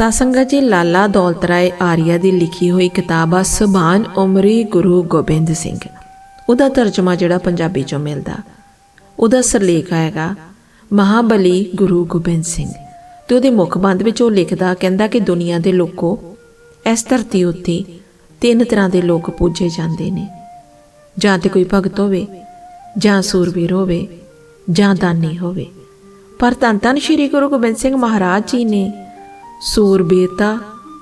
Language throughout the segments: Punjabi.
ਸਾਸੰਗਾ ਜੀ ਲਾਲਾ ਦੌਲਤ ਰਾਏ ਆਰੀਆ ਦੀ ਲਿਖੀ ਹੋਈ ਕਿਤਾਬ ਆ, ਸੁਭਾਨ ਉਮਰੀ ਗੁਰੂ ਗੋਬਿੰਦ ਸਿੰਘ। ਉਹਦਾ ਤਰਜਮਾ ਜਿਹੜਾ ਪੰਜਾਬੀ ਚੋਂ ਮਿਲਦਾ। ਉਹਦਾ ਸਰਲੇਖ ਹੈਗਾ, ਮਹਾਬਲੀ ਗੁਰੂ ਗੋਬਿੰਦ ਸਿੰਘ। ਤੇ ਉਹਦੇ ਮੁੱਖ ਬੰਦ ਵਿੱਚ ਉਹ ਲਿਖਦਾ, ਕਹਿੰਦਾ ਕਿ ਦੁਨੀਆ ਦੇ ਲੋਕੋ ਇਸ ਧਰਤੀ ਉੱਤੇ ਤਿੰਨ ਤਰ੍ਹਾਂ ਦੇ ਲੋਕ ਪੂਜੇ ਜਾਂਦੇ ਨੇ। ਜਾਂ ਤੇ ਕੋਈ ਭਗਤ ਹੋਵੇ, ਜਾਂ ਸੂਰਬੀਰ ਹੋਵੇ, ਜਾਂ ਦਾਨੀ ਹੋਵੇ। ਪਰ ਧੰਨ ਧੰਨ ਸ਼੍ਰੀ ਗੁਰੂ ਗੋਬਿੰਦ ਸਿੰਘ ਮਹਾਰਾਜ ਜੀ ਨੇ ਸੂਰਬੀਰਤਾ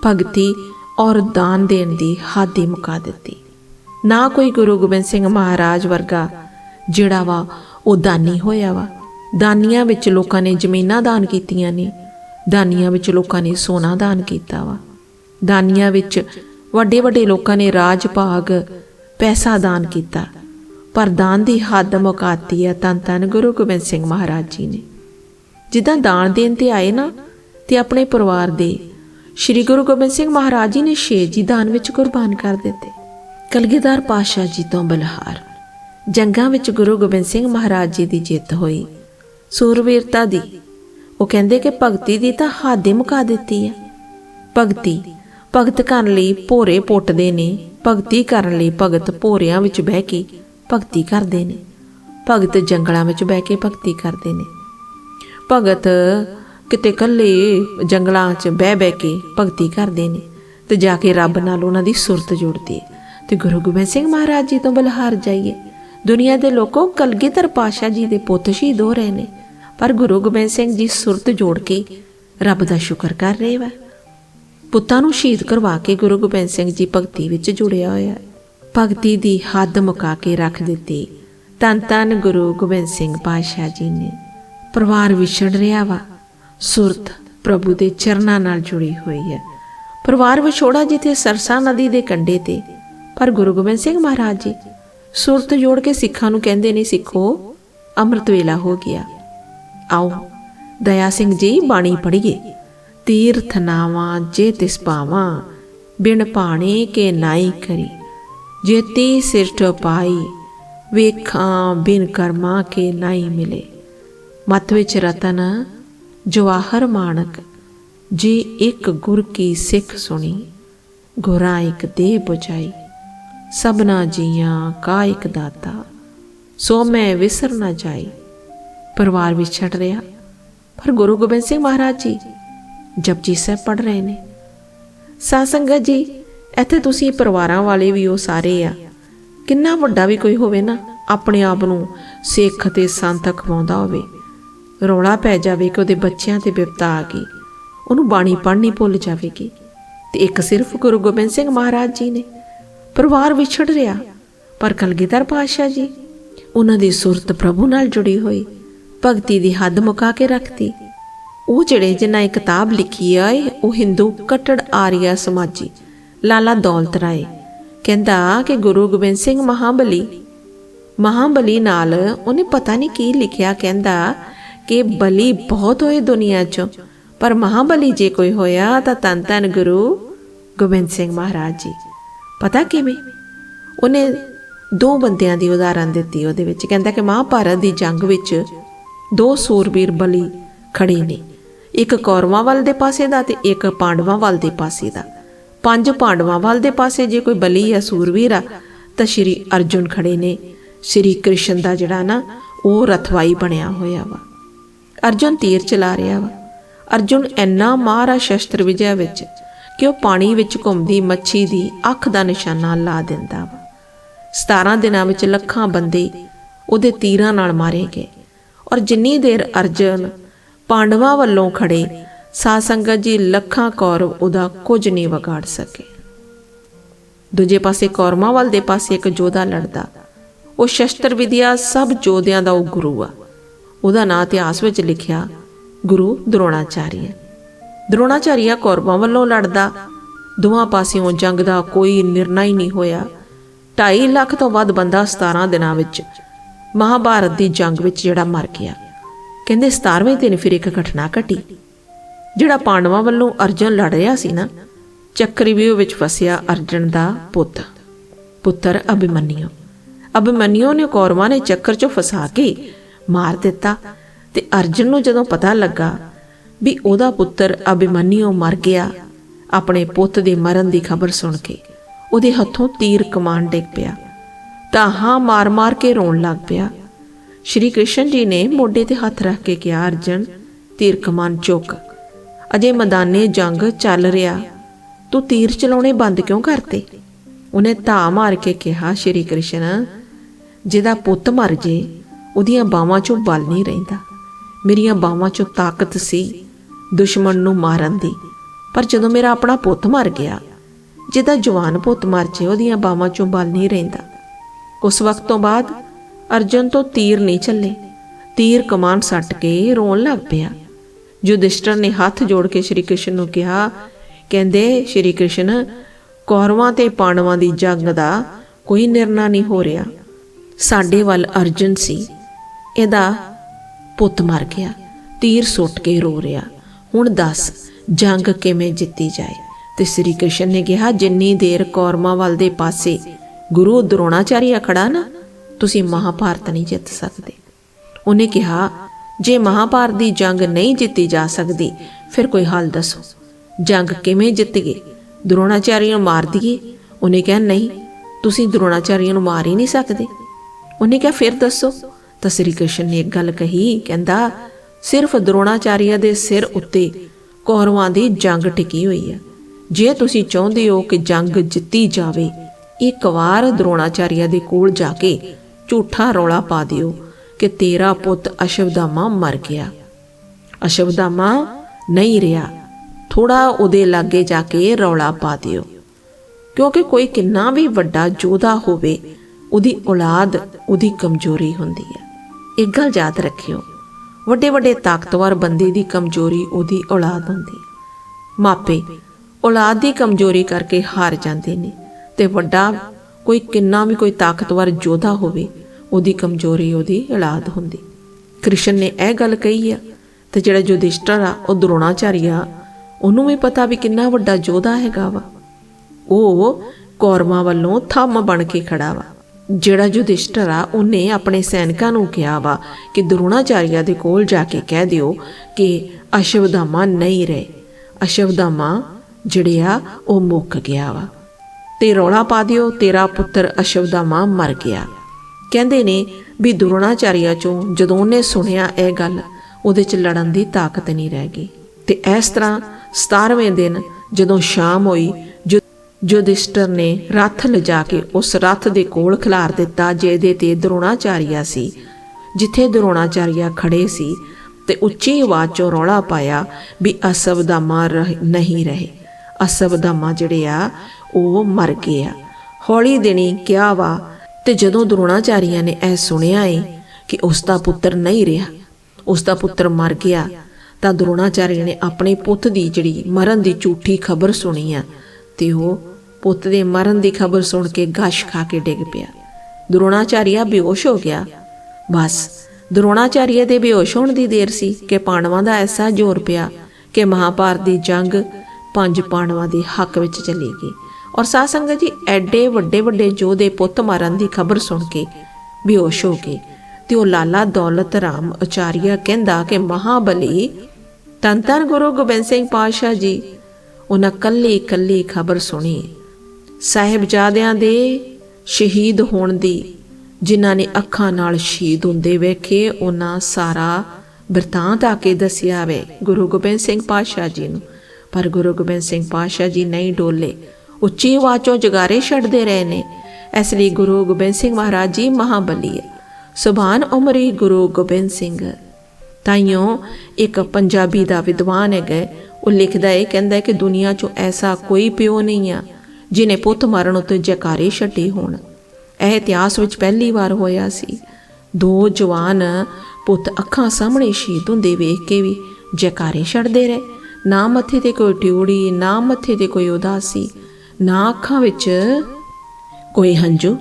ਭਗਤੀ ਔਰ ਦਾਨ ਦੇਣ ਦੀ ਹੱਦ ਹੀ ਮੁਕਾ ਦਿੱਤੀ। ਨਾ ਕੋਈ ਗੁਰੂ ਗੋਬਿੰਦ ਸਿੰਘ ਮਹਾਰਾਜ ਵਰਗਾ, ਜਿਹੜਾ ਵਾ ਉਹ ਦਾਨੀ ਹੋਇਆ ਵਾ। ਦਾਨੀਆਂ ਵਿੱਚ ਲੋਕਾਂ ਨੇ ਜ਼ਮੀਨਾਂ ਦਾਨ ਕੀਤੀਆਂ ਨੇ, ਦਾਨੀਆਂ ਵਿੱਚ ਲੋਕਾਂ ਨੇ ਸੋਨਾ ਦਾਨ ਕੀਤਾ ਵਾ। ਦਾਨੀਆਂ ਵਿੱਚ ਵੱਡੇ ਵੱਡੇ ਲੋਕਾਂ ਨੇ ਰਾਜ, ਭਾਗ, ਪੈਸਾ ਦਾਨ ਕੀਤਾ। ਪਰ ਦਾਨ ਦੀ ਹੱਦ ਮੁਕਾਤੀ ਹੈ ਤਨ ਤਨ ਗੁਰੂ ਗੋਬਿੰਦ ਸਿੰਘ ਮਹਾਰਾਜ ਜੀ ਨੇ। ਜਿੱਦਾਂ ਦਾਨ ਦੇਣ ਤੇ ਆਏ ਨਾ ਤੇ ਆਪਣੇ ਪਰਿਵਾਰ ਦੇ। ਸ੍ਰੀ ਗੁਰੂ ਗੋਬਿੰਦ ਸਿੰਘ ਮਹਾਰਾਜ ਜੀ ਨੇ ਛੇ ਜੀ ਦਾਨ ਵਿੱਚ ਕੁਰਬਾਨ ਕਰ ਦਿੱਤੇ। ਕਲਗੀਧਰ ਪਾਸ਼ਾ ਜੀ ਤੋਂ ਬਲਹਾਰ। ਜੰਗਾਂ ਵਿੱਚ ਗੁਰੂ ਗੋਬਿੰਦ ਸਿੰਘ ਮਹਾਰਾਜ ਜੀ ਦੀ ਜਿੱਤ ਹੋਈ। ਸੂਰਵੀਰਤਾ ਦੀ। ਉਹ ਕਹਿੰਦੇ ਕਿ ਭਗਤੀ ਦੀ ਤਾਂ ਹੱਦ ਹੀ ਮੁਕਾ ਦਿੱਤੀ ਹੈ। ਭਗਤੀ। ਭਗਤ ਕਰਨ ਲਈ ਭੋਰੇ ਪੁੱਟਦੇ ਨੇ। ਭਗਤੀ ਕਰਨ ਲਈ ਭਗਤ ਭੋਰਿਆਂ ਵਿੱਚ ਬਹਿ ਕੇ ਭਗਤੀ ਕਰਦੇ ਨੇ। ਭਗਤ ਜੰਗਲਾਂ ਵਿੱਚ ਬਹਿ ਕੇ ਭਗਤੀ ਕਰਦੇ ਨੇ। ਭਗਤ ਕਿਤੇ ਇਕੱਲੇ ਜੰਗਲਾਂ 'ਚ ਬਹਿ ਬਹਿ ਕੇ ਭਗਤੀ ਕਰਦੇ ਨੇ ਤੇ ਜਾ ਕੇ ਰੱਬ ਨਾਲ ਉਹਨਾਂ ਦੀ ਸੁਰਤ ਜੁੜਦੀ ਹੈ ਤੇ ਗੁਰੂ ਗੋਬਿੰਦ ਸਿੰਘ ਮਹਾਰਾਜ ਜੀ ਤੋਂ ਬਲਹਾਰ ਜਾਈਏ। ਦੁਨੀਆ ਦੇ ਲੋਕੋ ਕਲਗੀਧਰ ਪਾਸ਼ਾ ਜੀ ਦੇ ਪੁੱਤ ਸ਼ਹੀਦ ਹੋ ਰਹੇ ਨੇ। ਪਰ ਗੁਰੂ ਗੋਬਿੰਦ ਸਿੰਘ ਜੀ ਸੁਰਤ ਜੋੜ ਕੇ ਰੱਬ ਦਾ ਸ਼ੁਕਰ ਕਰ ਰਹੇ ਵਾ। ਪੁੱਤਾਂ ਨੂੰ ਸ਼ਹੀਦ ਕਰਵਾ ਕੇ ਗੁਰੂ ਗੋਬਿੰਦ ਸਿੰਘ ਜੀ ਭਗਤੀ ਵਿੱਚ ਜੁੜਿਆ ਹੋਇਆ ਹੈ। ਭਗਤੀ ਦੀ ਹੱਦ ਮੁਕਾ ਕੇ ਰੱਖ ਦਿੱਤੀ। ਤਨ ਤਨ ਗੁਰੂ ਗੋਬਿੰਦ ਸਿੰਘ ਪਾਤਸ਼ਾਹ ਜੀ ਨੇ। ਪਰਿਵਾਰ ਵਿਛੜ ਰਿਹਾ ਵਾ। ਸੁਰਤ ਪ੍ਰਭੂ ਦੇ ਚਰਨਾਂ ਨਾਲ ਜੁੜੀ ਹੋਈ ਹੈ। ਪਰਿਵਾਰ ਵਿਛੋੜਾ ਜਿੱਥੇ ਸਰਸਾ ਨਦੀ ਦੇ ਕੰਢੇ ਤੇ, ਪਰ ਗੁਰੂ ਗੋਬਿੰਦ ਸਿੰਘ ਮਹਾਰਾਜ ਜੀ ਸੁਰਤ ਜੋੜ ਕੇ ਸਿੱਖਾਂ ਨੂੰ ਕਹਿੰਦੇ ਨੇ, ਸਿੱਖੋ, ਅੰਮ੍ਰਿਤ ਵੇਲਾ ਹੋ ਗਿਆ। ਆਓ, ਦਇਆ ਸਿੰਘ ਜੀ, ਬਾਣੀ ਪੜ੍ਹੀਏ। ਤੀਰਥ ਨਾਵਾਂ ਜੇ ਤਿਸ ਪਾਵਾਂ ਬਿਨ ਪਾਣੀ ਕੇ ਨਾਈ ਕਰੀ। ਜੇਤੀ ਸਿਰਠ ਪਾਈ, ਵੇਖਾਂ ਬਿਨ ਕਰਮਾ ਕੇ ਨਾਈ ਮਿਲੇ। ਮਤ ਵਿੱਚ ਰਤਨ ਜਵਾਹਰ ਮਾਨਕ ਜੀ ਇੱਕ ਗੁਰ ਕੀ ਸਿੱਖ ਸੁਣੀ, ਗੁਰਾਂ ਇੱਕ ਦੇ 부ਝਾਈ ਸਭਨਾ ਜੀਆਂ ਕਾ ਇੱਕ ਦਾਤਾ, ਸੋ ਮੈਂ ਵਿਸਰ ਨਾ ਜਾਈ। ਪਰਿਵਾਰ ਵਿੱਚ ਛੱਡ ਰਿਹਾ, ਪਰ ਗੁਰੂ ਗੋਬਿੰਦ ਸਿੰਘ ਮਹਾਰਾਜ ਜੀ ਜਪਜੀ ਸਾਹਿਬ ਪੜ ਰਹੇ ਨੇ। ਸਾਧ ਸੰਗਤ ਜੀ, ਇੱਥੇ ਤੁਸੀਂ ਪਰਿਵਾਰਾਂ ਵਾਲੇ ਵੀ ਉਹ ਸਾਰੇ ਆ। ਕਿੰਨਾ ਵੱਡਾ ਵੀ ਕੋਈ ਹੋਵੇ ਨਾ, ਆਪਣੇ ਆਪ ਨੂੰ ਸਿੱਖ ਤੇ ਸੰਤ ਖਵਾਉਂਦਾ ਹੋਵੇ। ਰੌਲਾ ਪੈ ਜਾਵੇ ਕਿ ਉਹਦੇ ਬੱਚਿਆਂ ਤੇ ਬਿਪਤਾ ਆ ਗਈ। ਉਹਨੂੰ ਬਾਣੀ ਪੜ੍ਹਨੀ ਭੁੱਲ ਜਾਵੇਗੀ। ਤੇ ਇੱਕ ਸਿਰਫ ਗੁਰੂ ਗੋਬਿੰਦ ਸਿੰਘ ਮਹਾਰਾਜ ਜੀ ਨੇ ਪਰਿਵਾਰ ਵਿਛੜ ਰਿਹਾ। ਪਰ ਕਲਗੀਧਰ ਪਾਤਸ਼ਾਹ ਜੀ, ਉਹਨਾਂ ਦੀ ਸੁਰਤ ਪ੍ਰਭੂ ਨਾਲ ਜੁੜੀ ਹੋਈ। ਭਗਤੀ ਦੀ ਹੱਦ ਮੁਕਾ ਕੇ ਰੱਖਤੀ। ਉਹ ਜਿਹੜੇ ਜਿਨ੍ਹਾਂ ਇਹ ਕਿਤਾਬ ਲਿਖੀ ਆ ਉਹ ਹਿੰਦੂ ਕੱਟੜ ਆਰੀਆ ਸਮਾਜੀ, ਲਾਲਾ ਦੌਲਤ ਰਾਏ। ਕਹਿੰਦਾ ਕਿ ਗੁਰੂ ਗੋਬਿੰਦ ਸਿੰਘ ਮਹਾਬਲੀ ਮਹਾਬਲੀ ਨਾਲ ਉਹਨੇ ਪਤਾ ਨਹੀਂ ਕੀ ਲਿਖਿਆ। ਕਹਿੰਦਾ ਕਿ ਬਲੀ ਬਹੁਤ ਹੋਏ ਦੁਨੀਆ 'ਚ। ਪਰ ਮਹਾਬਲੀ ਜੇ ਕੋਈ ਹੋਇਆ ਤਾਂ ਤਨ ਤਨ ਗੁਰੂ ਗੋਬਿੰਦ ਸਿੰਘ ਮਹਾਰਾਜ ਜੀ। ਪਤਾ ਕਿਵੇਂ? ਉਹਨੇ ਦੋ ਬੰਦਿਆਂ ਦੀ ਉਦਾਹਰਨ ਦਿੱਤੀ ਉਹਦੇ ਵਿੱਚ। ਕਹਿੰਦਾ ਕਿ ਮਹਾਭਾਰਤ ਦੀ ਜੰਗ ਵਿੱਚ ਦੋ ਸੂਰਬੀਰ ਬਲੀ ਖੜੇ ਨੇ। ਇੱਕ ਕੌਰਵਾਂ ਵੱਲ ਦੇ ਪਾਸੇ ਦਾ ਤੇ ਇੱਕ ਪਾਂਡਵਾਂ ਵੱਲ ਦੇ ਪਾਸੇ ਦਾ। ਪੰਜ ਪਾਂਡਵਾਂ ਵੱਲ ਦੇ ਪਾਸੇ ਜੇ ਕੋਈ ਬਲੀ ਆ ਸੂਰਬੀਰ ਆ, ਤਾਂ ਸ਼੍ਰੀ ਅਰਜੁਨ ਖੜੇ ਨੇ। ਸ਼੍ਰੀ ਕ੍ਰਿਸ਼ਨ ਦਾ ਜਿਹੜਾ ਨਾ, ਉਹ ਰਥਵਾਈ ਬਣਿਆ ਹੋਇਆ ਵਾ। ਅਰਜੁਨ ਤੀਰ ਚਲਾ ਰਿਹਾ ਵਾ। ਅਰਜੁਨ ਇੰਨਾ ਮਾਰਾ ਸ਼ਸਤਰ ਵਿਜੈ ਵਿੱਚ ਕਿ ਉਹ ਪਾਣੀ ਵਿੱਚ ਘੁੰਮਦੀ ਮੱਛੀ ਦੀ ਅੱਖ ਦਾ ਨਿਸ਼ਾਨਾ ਲਾ ਦਿੰਦਾ ਵਾ। 17 ਦਿਨਾਂ ਵਿੱਚ ਲੱਖਾਂ ਬੰਦੇ ਉਹਦੇ ਤੀਰਾਂ ਨਾਲ ਮਾਰੇ ਗਏ। ਔਰ ਜਿੰਨੀ ਦੇਰ ਅਰਜਨ ਪਾਂਡਵਾਂ ਵੱਲੋਂ ਖੜੇ, ਸਾਧ ਸੰਗਤ ਜੀ ਲੱਖਾਂ ਕੌਰਵ ਉਹਦਾ ਕੁਝ ਨਹੀਂ ਵਿਗਾੜ ਸਕੇ। ਦੂਜੇ ਪਾਸੇ ਕੌਰਮਾਂ ਵੱਲ ਦੇ ਪਾਸੇ ਇੱਕ ਜੋਧਾ ਲੜਦਾ। ਉਹ ਸ਼ਸਤਰ ਵਿਦਿਆ ਸਭ ਜੋਧਿਆਂ ਦਾ ਉਹ ਗੁਰੂ ਆ। ਉਹਦਾ ਨਾਂ ਇਤਿਹਾਸ ਵਿੱਚ ਲਿਖਿਆ ਗੁਰੂ ਦਰੋਣਾਚਾਰੀਆ ਦਰੋਣਾਚਾਰੀਆ ਕੌਰਵਾਂ ਵੱਲੋਂ ਲੜਦਾ। ਦੋਵਾਂ ਪਾਸਿਓਂ ਜੰਗ ਦਾ ਕੋਈ ਨਿਰਣਾ ਹੀ ਨਹੀਂ ਹੋਇਆ। 2.5 ਲੱਖ ਤੋਂ ਵੱਧ ਬੰਦਾ 17 ਦਿਨਾਂ ਵਿੱਚ ਮਹਾਭਾਰਤ ਦੀ ਜੰਗ ਵਿੱਚ ਜਿਹੜਾ ਮਰ ਗਿਆ। ਕਹਿੰਦੇ 17ਵੇਂ ਦਿਨ ਫਿਰ ਇੱਕ ਘਟਨਾ ਘਟੀ। ਜਿਹੜਾ ਪਾਂਡਵਾਂ ਵੱਲੋਂ ਅਰਜਨ ਲੜ ਰਿਹਾ ਸੀ ਨਾ ਚੱਕਰਵਿਊਹ ਵਿੱਚ ਫਸਿਆ ਅਰਜਨ ਦਾ ਪੁੱਤ। ਪੁੱਤਰ ਅਭਿਮਨਿਓ ਅਭਿਮਨਿਓ ਨੇ ਕੌਰਵਾਂ ਨੇ ਚੱਕਰ 'ਚੋਂ ਫਸਾ ਕੇ ਮਾਰ ਦਿੱਤਾ ਤੇ ਅਰਜਨ ਨੂੰ ਜਦੋਂ ਪਤਾ ਲੱਗਾ ਵੀ ਉਹਦਾ ਪੁੱਤਰ ਅਭਿਮਨਿਓ ਮਰ ਗਿਆ, ਆਪਣੇ ਪੁੱਤ ਦੇ ਮਰਨ ਦੀ ਖਬਰ ਸੁਣ ਕੇ ਉਹਦੇ ਹੱਥੋਂ ਤੀਰ ਕਮਾਨ ਡਿੱਗ ਪਿਆ। ਤਾਂ ਹਾਂ ਮਾਰ-ਮਾਰ ਕੇ ਰੋਣ ਲੱਗ ਪਿਆ। ਸ਼੍ਰੀ ਕ੍ਰਿਸ਼ਨ ਜੀ ਨੇ ਮੋਢੇ ਤੇ ਹੱਥ ਰੱਖ ਕੇ ਕਿਹਾ, ਅਰਜਨ, ਤੀਰ ਕਮਾਨ ਚੁੱਕ। ਅਜੇ ਮੈਦਾਨੇ ਜੰਗ ਚੱਲ ਰਿਹਾ। ਤੂੰ ਤੀਰ ਚਲਾਉਣੇ ਬੰਦ ਕਿਉਂ ਕਰਤੇ? ਉਹਨੇ ਧਾ ਮਾਰ ਕੇ ਕਿਹਾ, ਸ਼੍ਰੀ ਕ੍ਰਿਸ਼ਨ, ਜਿਹਦਾ ਪੁੱਤ ਮਰ ਜੇ ਉਹਦੀਆਂ ਬਾਹਾਂ 'ਚੋਂ ਬਲ ਨਹੀਂ ਰਹਿੰਦਾ। ਮੇਰੀਆਂ ਬਾਹਾਂ 'ਚੋਂ ਤਾਕਤ ਸੀ, ਦੁਸ਼ਮਣ ਨੂੰ ਮਾਰਨ ਦੀ। ਪਰ ਜਦੋਂ ਮੇਰਾ ਆਪਣਾ ਪੁੱਤ ਮਰ ਗਿਆ, ਜਿਹਦਾ ਜਵਾਨ ਪੁੱਤ ਮਰ ਜੇ, ਉਹਦੀਆਂ ਬਾਹਾਂ 'ਚੋਂ ਬਲ ਨਹੀਂ ਰਹਿੰਦਾ। ਉਸ ਵਕਤ ਤੋਂ ਬਾਅਦ ਅਰਜਨ ਤੋਂ ਤੀਰ ਨਹੀਂ ਚੱਲੇ। ਤੀਰ ਕਮਾਨ ਸੱਟ ਕੇ ਰੋਣ ਲੱਗ ਪਿਆ। ਯੁਧਿਸ਼ਟਰ ਨੇ ਹੱਥ ਜੋੜ ਕੇ ਸ਼੍ਰੀ ਕ੍ਰਿਸ਼ਨ ਨੂੰ ਕਿਹਾ, ਕਹਿੰਦੇ ਸ਼੍ਰੀ ਕ੍ਰਿਸ਼ਨ, ਕੌਰਵਾਂ ਤੇ ਪਾਂਡਵਾਂ ਦੀ ਜੰਗ ਦਾ ਕੋਈ ਨਿਰਣਾ ਨਹੀਂ ਹੋ ਰਿਹਾ। ਸਾਡੇ ਵੱਲ ਅਰਜਨ ਸੀ। ਇਹਦਾ ਪੁੱਤ ਮਰ ਗਿਆ, ਤੀਰ ਸੁੱਟ ਕੇ ਰੋ ਰਿਹਾ। ਹੁਣ ਦੱਸ, ਜੰਗ ਕਿਵੇਂ ਜਿੱਤੀ ਜਾਏ? ਤੇ ਸ੍ਰੀ ਕ੍ਰਿਸ਼ਨ ਨੇ ਕਿਹਾ, ਜਿੰਨੀ ਦੇਰ ਕੌਰਮਾਂ ਵੱਲ ਦੇ ਪਾਸੇ ਗੁਰੂ ਦਰੋਣਾਚਾਰੀ ਖੜਾ ਨਾ, ਤੁਸੀਂ ਮਹਾਭਾਰਤ ਨਹੀਂ ਜਿੱਤ ਸਕਦੇ। ਉਹਨੇ ਕਿਹਾ, ਜੇ ਮਹਾਭਾਰਤ ਦੀ ਜੰਗ ਨਹੀਂ ਜਿੱਤੀ ਜਾ ਸਕਦੀ, ਫਿਰ ਕੋਈ ਹੱਲ ਦੱਸੋ। ਜੰਗ ਕਿਵੇਂ ਜਿੱਤ ਗਏ? ਦਰੋਣਾਚਾਰੀਆ ਨੂੰ ਮਾਰ ਦਈਏ? ਉਹਨੇ ਕਿਹਾ, ਨਹੀਂ, ਤੁਸੀਂ ਦਰੋਣਾਚਾਰੀਆ ਨੂੰ ਮਾਰ ਹੀ ਨਹੀਂ ਸਕਦੇ। ਉਹਨੇ ਕਿਹਾ, ਫਿਰ ਦੱਸੋ। ਤਾਂ ਸ੍ਰੀ ਕ੍ਰਿਸ਼ਨ ਨੇ ਇੱਕ ਗੱਲ ਕਹੀ, ਕਹਿੰਦਾ, ਸਿਰਫ ਦਰੋਣਾਚਾਰੀਆ ਦੇ ਸਿਰ ਉੱਤੇ ਕੌਰਵਾਂ ਦੀ ਜੰਗ ਟਿਕੀ ਹੋਈ ਹੈ। ਜੇ ਤੁਸੀਂ ਚਾਹੁੰਦੇ ਹੋ ਕਿ ਜੰਗ ਜਿੱਤੀ ਜਾਵੇ, ਇੱਕ ਵਾਰ ਦਰੋਣਾਚਾਰੀਆ ਦੇ ਕੋਲ ਜਾ ਕੇ ਝੂਠਾ ਰੌਲਾ ਪਾ ਦਿਓ ਕਿ ਤੇਰਾ ਪੁੱਤ ਅਸ਼ਵਦਾਮਾ ਮਰ ਗਿਆ। ਅਸ਼ਵਦਾਮਾ ਨਹੀਂ ਰਿਹਾ। ਥੋੜਾ ਉਹਦੇ ਲਾਗੇ ਜਾ ਕੇ ਰੌਲਾ ਪਾ ਦਿਓ। ਕਿਉਂਕਿ ਕੋਈ ਕਿੰਨਾ ਵੀ ਵੱਡਾ ਯੋਧਾ ਹੋਵੇ, ਉਹਦੀ ਔਲਾਦ ਉਹਦੀ ਕਮਜ਼ੋਰੀ ਹੁੰਦੀ ਹੈ। ਇੱਕ ਗੱਲ ਯਾਦ ਰੱਖਿਓ। ਵੱਡੇ ਵੱਡੇ ਤਾਕਤਵਰ ਬੰਦੇ ਦੀ ਕਮਜ਼ੋਰੀ ਉਹਦੀ ਔਲਾਦ ਹੁੰਦੀ। ਮਾਪੇ ਔਲਾਦ ਦੀ ਕਮਜ਼ੋਰੀ ਕਰਕੇ ਹਾਰ ਜਾਂਦੇ ਨੇ ਤੇ ਵੱਡਾ ਕੋਈ ਕਿੰਨਾ ਵੀ ਕੋਈ ਤਾਕਤਵਰ ਯੋਧਾ ਹੋਵੇ, ਉਹਦੀ ਕਮਜ਼ੋਰੀ ਉਹਦੀ ਔਲਾਦ ਹੁੰਦੀ। ਕ੍ਰਿਸ਼ਨ ਨੇ ਇਹ ਗੱਲ ਕਹੀ ਆ ਤੇ ਜਿਹੜਾ ਯੁਧਿਸ਼ਟਰ ਆ, ਉਹ ਦਰੋਣਾਚਾਰੀ ਆ, ਉਹਨੂੰ ਵੀ ਪਤਾ ਵੀ ਕਿੰਨਾ ਵੱਡਾ ਯੋਧਾ ਹੈਗਾ ਵਾ। ਉਹ ਕੌਰਵਾਂ ਵੱਲੋਂ ਥੰਮ ਬਣ ਕੇ ਖੜਾ ਵਾ। ਜਿਹੜਾ ਯੁਧਿਸ਼ਟਰ ਆ, ਉਹਨੇ ਆਪਣੇ ਸੈਨਿਕਾਂ ਨੂੰ ਕਿਹਾ ਵਾ ਕਿ ਦਰੋਣਾਚਾਰੀਆ ਦੇ ਕੋਲ ਜਾ ਕੇ ਕਹਿ ਦਿਓ ਕਿ ਅਸ਼ਵਦਾਮਾ ਨਹੀਂ ਰਹੇ। ਅਸ਼ਵਧਾਮਾ ਜਿਹੜੇ ਆ, ਉਹ ਮੁੱਕ ਗਿਆ ਵਾ। ਤੇ ਰੌਲਾ ਪਾ ਦਿਓ, ਤੇਰਾ ਪੁੱਤਰ ਅਸ਼ਵਦਾਮਾ ਮਰ ਗਿਆ। ਕਹਿੰਦੇ ਨੇ ਵੀ ਦਰੋਣਾਚਾਰੀਆ ਚੋਂ ਜਦੋਂ ਉਹਨੇ ਸੁਣਿਆ ਇਹ ਗੱਲ, ਉਹਦੇ ਚ ਲੜਨ ਦੀ ਤਾਕਤ ਨਹੀਂ ਰਹਿ ਗਈ। ਤੇ ਇਸ ਤਰ੍ਹਾਂ 17ਵੇਂ ਦਿਨ ਜਦੋਂ ਸ਼ਾਮ ਹੋਈ ਯੁਧਿਸ਼ਟਰ ਨੇ ਰੱਥ ਲਿਜਾ ਕੇ ਉਸ ਰੱਥ ਦੇ ਕੋਲ ਖਿਲਾਰ ਦਿੱਤਾ, ਜਿਹਦੇ ਤੇ ਦਰੋਣਾਚਾਰੀਆ ਸੀ। ਜਿੱਥੇ ਦਰੋਣਾਚਾਰੀਆ ਖੜੇ ਸੀ, ਤੇ ਉੱਚੀ ਆਵਾਜ਼ 'ਚੋਂ ਰੌਲਾ ਪਾਇਆ ਵੀ ਅਸਵ ਅਸਵਦਾਮਾ ਰਹਿ- ਨਹੀਂ ਰਹੇ। ਅਸਵ ਅਸਵਦਾਮਾ ਜਿਹੜੇ ਆ, ਉਹ ਮਰ ਗਏ ਆ। ਹੌਲੀ ਦਿਨੀ ਕਿਹਾ ਵਾ, ਤੇ ਜਦੋਂ ਦਰੋਣਾਚਾਰੀਆ ਨੇ ਇਹ ਸੁਣਿਆ ਏ ਕਿ ਉਸ ਦਾ ਪੁੱਤਰ ਨਹੀਂ ਰਿਹਾ, ਉਸ ਦਾ ਪੁੱਤਰ ਮਰ ਗਿਆ, ਤਾਂ ਦਰੋਣਾਚਾਰੀਆ ਨੇ ਆਪਣੇ ਪੁੱਤ ਦੀ ਜਿਹੜੀ ਮਰਨ ਦੀ ਝੂਠੀ ਖਬਰ ਸੁਣੀ ਆ। ਤੇ ਉਹ ਪੁੱਤ ਦੇ ਮਰਨ ਦੀ ਖਬਰ ਸੁਣ ਕੇ ਗਸ਼ ਖਾ ਕੇ ਡਿੱਗ ਪਿਆ। ਦਰੋਣਾਚਾਰੀਆ ਬੇਹੋਸ਼ ਹੋ ਗਿਆ। ਬਸ ਦਰੋਣਾਚਾਰੀਆ ਦੇ ਬੇਹੋਸ਼ ਹੋਣ ਦੀ ਦੇਰ ਸੀ ਕਿ ਪਾਂਡਵਾਂ ਦਾ ਐਸਾ ਜ਼ੋਰ ਪਿਆ ਕਿ ਮਹਾਭਾਰਤ ਦੀ ਜੰਗ ਪੰਜ ਪਾਂਡਵਾਂ ਦੇ ਹੱਕ ਵਿੱਚ ਚਲੀ ਗਈ। ਔਰ ਸਾਧ ਸੰਗਤ ਜੀ, ਐਡੇ ਵੱਡੇ ਵੱਡੇ ਯੋਧੇ ਪੁੱਤ ਮਾਰਨ ਦੀ ਖਬਰ ਸੁਣ ਕੇ ਬੇਹੋਸ਼ ਹੋ ਗਏ ਤੇ ਉਹ ਲਾਲਾ ਦੌਲਤ ਰਾਮ ਆਚਾਰੀਆ ਕਹਿੰਦਾ ਕਿ ਮਹਾਬਲੀ ਤਨ ਤਨ ਗੁਰੂ ਗੋਬਿੰਦ ਸਿੰਘ ਪਾਤਸ਼ਾਹ ਜੀ ਉਹਨਾਂ ਕੱਲੀ ਕੱਲੀ ਖਬਰ ਸੁਣੀ। ਸਾਹਿਬਜ਼ਾਦਿਆਂ ਦੇ ਸ਼ਹੀਦ ਹੋਣ ਦੀ, ਜਿਨ੍ਹਾਂ ਨੇ ਅੱਖਾਂ ਨਾਲ ਸ਼ਹੀਦ ਹੁੰਦੇ ਵੇਖੇ, ਉਹਨਾਂ ਸਾਰਾ ਬਿਰਤਾਂਤ ਆ ਕੇ ਦੱਸਿਆ ਵੇ। ਗੁਰੂ ਗੋਬਿੰਦ ਸਿੰਘ ਪਾਤਸ਼ਾਹ ਜੀ ਨੂੰ। ਪਰ ਗੁਰੂ ਗੋਬਿੰਦ ਸਿੰਘ ਪਾਤਸ਼ਾਹ ਜੀ ਨਹੀਂ ਡੋਲੇ। ਉੱਚੀ ਆਵਾਜ਼ 'ਚੋਂ ਜਗਾਰੇ ਛੱਡਦੇ ਰਹੇ ਨੇ। ਇਸ ਲਈ ਗੁਰੂ ਗੋਬਿੰਦ ਸਿੰਘ ਮਹਾਰਾਜ ਜੀ ਮਹਾਬਲੀ ਹੈ। ਸੁਭਾਨ ਉਮਰੀ ਗੁਰੂ ਗੋਬਿੰਦ ਸਿੰਘ। ਤਾਈਓ ਇੱਕ ਪੰਜਾਬੀ ਦਾ ਵਿਦਵਾਨ ਹੈਗਾ ਉਹ ਲਿਖਦਾ ਹੈ ਕਹਿੰਦਾ ਹੈ ਕਿ ਦੁਨੀਆ 'ਚੋਂ ਐਸਾ ਕੋਈ ਪਿਓ ਨਹੀਂ ਆ, ਜਿਨੇ ਪੁੱਤ ਮਾਰਨ ਉਤੇ ਜੈਕਾਰੇ ਛੱਡੇ ਹੋਣ। ਇਹ ਇਤਿਹਾਸ ਵਿੱਚ ਪਹਿਲੀ ਵਾਰ ਹੋਇਆ ਸੀ। ਦੋ ਜਵਾਨ ਪੁੱਤ ਅੱਖਾਂ ਸਾਹਮਣੇ ਸ਼ਹੀਦ ਹੁੰਦੇ ਵੇਖ ਕੇ ਵੀ ਜੈਕਾਰੇ ਛੱਡਦੇ ਰਹੇ। ਨਾ ਮੱਥੇ ਤੇ ਕੋਈ ਟਿਊੜੀ, ਨਾ ਮੱਥੇ ਤੇ ਕੋਈ ਉਦਾਸੀ, ਨਾ ਅੱਖਾਂ ਵਿੱਚ ਕੋਈ ਹੰਝੂ।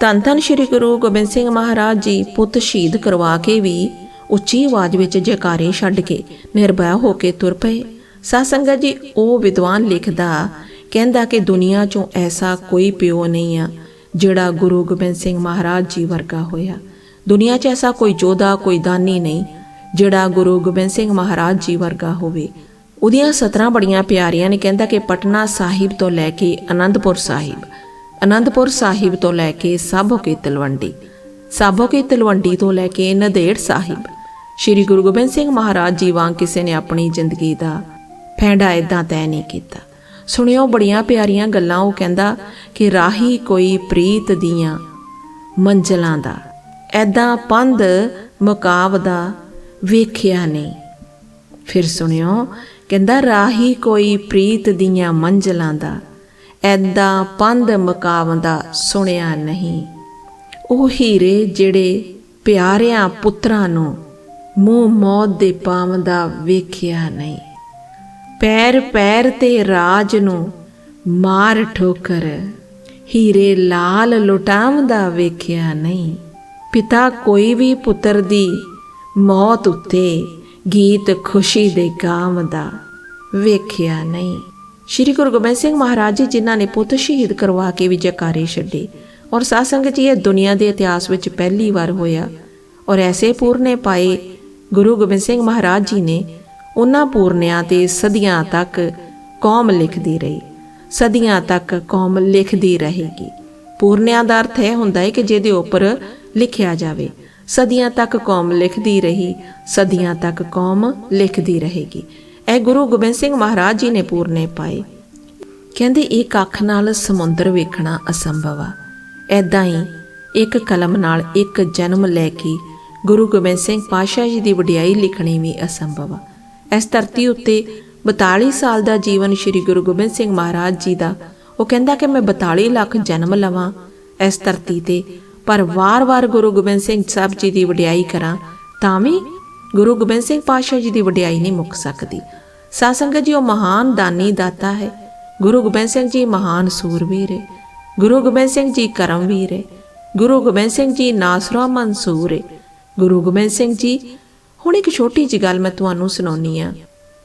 ਧੰਨ ਧੰਨ ਸ਼੍ਰੀ ਗੁਰੂ ਗੋਬਿੰਦ ਸਿੰਘ ਮਹਾਰਾਜ ਜੀ ਪੁੱਤ ਸ਼ਹੀਦ ਕਰਵਾ ਕੇ ਵੀ ਉੱਚੀ ਆਵਾਜ਼ ਵਿੱਚ ਜੈਕਾਰੇ ਛੱਡ ਕੇ ਨਿਰਭੈ ਹੋ ਕੇ ਤੁਰ ਪਏ। ਸਾਧ ਸੰਗਤ ਜੀ, ਉਹ ਵਿਦਵਾਨ ਲਿਖਦਾ, ਕਹਿੰਦਾ ਕਿ ਦੁਨੀਆ 'ਚੋਂ ਐਸਾ ਕੋਈ ਪਿਓ ਨਹੀਂ ਆ, ਜਿਹੜਾ ਗੁਰੂ ਗੋਬਿੰਦ ਸਿੰਘ ਮਹਾਰਾਜ ਜੀ ਵਰਗਾ ਹੋਇਆ। ਦੁਨੀਆ 'ਚ ਐਸਾ ਕੋਈ ਜੋਧਾ ਕੋਈ ਦਾਨੀ ਨਹੀਂ, ਜਿਹੜਾ ਗੁਰੂ ਗੋਬਿੰਦ ਸਿੰਘ ਮਹਾਰਾਜ ਜੀ ਵਰਗਾ ਹੋਵੇ। ਉਹਦੀਆਂ ਸਤਰਾਂ ਬੜੀਆਂ ਪਿਆਰੀਆਂ ਨੇ, ਕਹਿੰਦਾ ਕਿ ਪਟਨਾ ਸਾਹਿਬ ਤੋਂ ਲੈ ਕੇ ਅਨੰਦਪੁਰ ਸਾਹਿਬ ਅਨੰਦਪੁਰ ਸਾਹਿਬ ਤੋਂ ਲੈ ਕੇ ਸਾਬੋ ਕੀ ਤਲਵੰਡੀ, ਸਾਬੋ ਕੀ ਤਲਵੰਡੀ ਤੋਂ ਲੈ ਕੇ ਨਦੇੜ ਸਾਹਿਬ। ਸ੍ਰੀ ਗੁਰੂ ਗੋਬਿੰਦ ਸਿੰਘ ਮਹਾਰਾਜ ਜੀ ਵਾਂਗ ਕਿਸੇ ਨੇ ਆਪਣੀ ਜ਼ਿੰਦਗੀ ਦਾ ਫੈਂਡਾ ਇਦਾਂ ਤੈਅ ਨਹੀਂ ਕੀਤਾ। ਸੁਣਿਓ ਬੜੀਆਂ ਪਿਆਰੀਆਂ ਗੱਲਾਂ, ਉਹ ਕਹਿੰਦਾ ਕਿ ਰਾਹੀ ਕੋਈ ਪ੍ਰੀਤ ਦੀਆਂ ਮੰਜ਼ਲਾਂ ਦਾ ਐਦਾਂ ਪੰਧ ਮੁਕਾਬਦਾ ਵੇਖਿਆ ਨਹੀਂ। ਫਿਰ ਸੁਣਿਓ, ਕਹਿੰਦਾ ਰਾਹੀ ਕੋਈ ਪ੍ਰੀਤ ਦੀਆਂ ਮੰਜ਼ਲਾਂ ਦਾ ਐਦਾਂ ਪੰਧ ਮੁਕਾਬਦਾ ਸੁਣਿਆ ਨਹੀਂ। ਉਹ ਹੀਰੇ ਜਿਹੜੇ ਪਿਆਰਿਆਂ ਪੁੱਤਰਾਂ ਨੂੰ ਮੂੰਹ ਮੌਤ ਦੇ ਪਾਵੰਦਾ ਵੇਖਿਆ ਨਹੀਂ। ਪੈਰ ਪੈਰ ਤੇ ਰਾਜ ਨੂੰ ਮਾਰ ਠੋਕਰ। ਹੀਰੇ ਲਾਲ ਲੁਟਾਵਦਾ ਵੇਖਿਆ ਨਹੀਂ। ਪਿਤਾ ਕੋਈ ਵੀ ਪੁੱਤਰ ਦੀ ਮੌਤ ਉੱਤੇ ਗੀਤ ਖੁਸ਼ੀ ਦੇ ਗਾਵਦਾ ਵੇਖਿਆ ਨਹੀਂ। ਸ਼੍ਰੀ ਗੁਰੂ ਗੋਬਿੰਦ ਸਿੰਘ ਮਹਾਰਾਜ ਜੀ, ਜਿਨ੍ਹਾਂ ਨੇ ਪੁੱਤ ਸ਼ਹੀਦ ਕਰਵਾ ਕੇ ਵੀ ਜਕਾਰੇ ਛੱਡੇ, ਔਰ ਸਾਸੰਗ ਜੀ, ਇਹ ਦੁਨੀਆ ਦੇ ਇਤਿਹਾਸ ਵਿੱਚ ਪਹਿਲੀ ਵਾਰ ਹੋਇਆ, ਔਰ ਐਸੇ ਪੂਰਨੇ ਪਾਏ ਗੁਰੂ ਗੋਬਿੰਦ ਸਿੰਘ ਮਹਾਰਾਜ ਜੀ ਨੇ ਉਹਨਾਂ ਪੂਰਨਿਆਂ ਤੇ ਸਦੀਆਂ ਤੱਕ ਕੌਮ ਲਿਖਦੀ ਰਹੀ। ਸਦੀਆਂ ਤੱਕ ਕੌਮ ਲਿਖਦੀ ਰਹੇਗੀ। ਪੂਰਨਿਆਂ ਦਾ ਅਰਥ ਇਹ ਹੁੰਦਾ ਹੈ ਕਿ ਜਿਹਦੇ ਉੱਪਰ ਲਿਖਿਆ ਜਾਵੇ। ਸਦੀਆਂ ਤੱਕ ਕੌਮ ਲਿਖਦੀ ਰਹੀ, ਸਦੀਆਂ ਤੱਕ ਕੌਮ ਲਿਖਦੀ ਰਹੇਗੀ। ਇਹ ਗੁਰੂ ਗੋਬਿੰਦ ਸਿੰਘ ਮਹਾਰਾਜ ਜੀ ਨੇ ਪੂਰਨੇ ਪਾਏ। ਕਹਿੰਦੇ, ਇੱਕ ਅੱਖ ਨਾਲ ਸਮੁੰਦਰ ਵੇਖਣਾ ਅਸੰਭਵ ਆ। ਐਦਾਂ ਹੀ ਇੱਕ ਕਲਮ ਨਾਲ ਇੱਕ ਜਨਮ ਲੈ ਕੇ ਗੁਰੂ ਗੋਬਿੰਦ ਸਿੰਘ ਪਾਤਸ਼ਾਹ ਜੀ ਦੀ ਵਡਿਆਈ ਲਿਖਣੀ ਵੀ ਅਸੰਭਵ ਆ। ਇਸ ਧਰਤੀ ਉੱਤੇ 42 ਸਾਲ ਦਾ ਜੀਵਨ ਸ੍ਰੀ ਗੁਰੂ ਗੋਬਿੰਦ ਸਿੰਘ ਮਹਾਰਾਜ ਜੀ ਦਾ। ਉਹ ਕਹਿੰਦਾ ਕਿ ਮੈਂ 42 ਲੱਖ ਜਨਮ ਲਵਾਂ ਇਸ ਧਰਤੀ ਤੇ, ਪਰ ਵਾਰ-ਵਾਰ ਗੁਰੂ ਗੋਬਿੰਦ ਸਿੰਘ ਸਾਹਿਬ ਜੀ ਦੀ ਵਡਿਆਈ ਕਰਾਂ, ਤਾਂ ਵੀ ਗੁਰੂ ਗੋਬਿੰਦ ਸਿੰਘ ਪਾਤਸ਼ਾਹ ਜੀ ਦੀ ਵਡਿਆਈ ਨਹੀਂ ਮੁੱਕ ਸਕਦੀ। ਸਾਧ ਜੀ, ਉਹ ਮਹਾਨ ਦਾਨੀ ਦਾਤਾ ਹੈ। ਗੁਰੂ ਗੋਬਿੰਦ ਸਿੰਘ ਜੀ ਮਹਾਨ ਸੂਰਵੀਰ ਹੈ। ਗੁਰੂ ਗੋਬਿੰਦ ਸਿੰਘ ਜੀ ਕਰਮਵੀਰ ਹੈ। ਗੁਰੂ ਗੋਬਿੰਦ ਸਿੰਘ ਜੀ ਨਾਸਰਾ ਮਨਸੂਰ ਹੈ। ਗੁਰੂ ਗੋਬਿੰਦ ਸਿੰਘ ਜੀ ਹੁਣ ਇੱਕ ਛੋਟੀ ਜਿਹੀ ਗੱਲ ਮੈਂ ਤੁਹਾਨੂੰ ਸੁਣਾਉਣੀ ਆ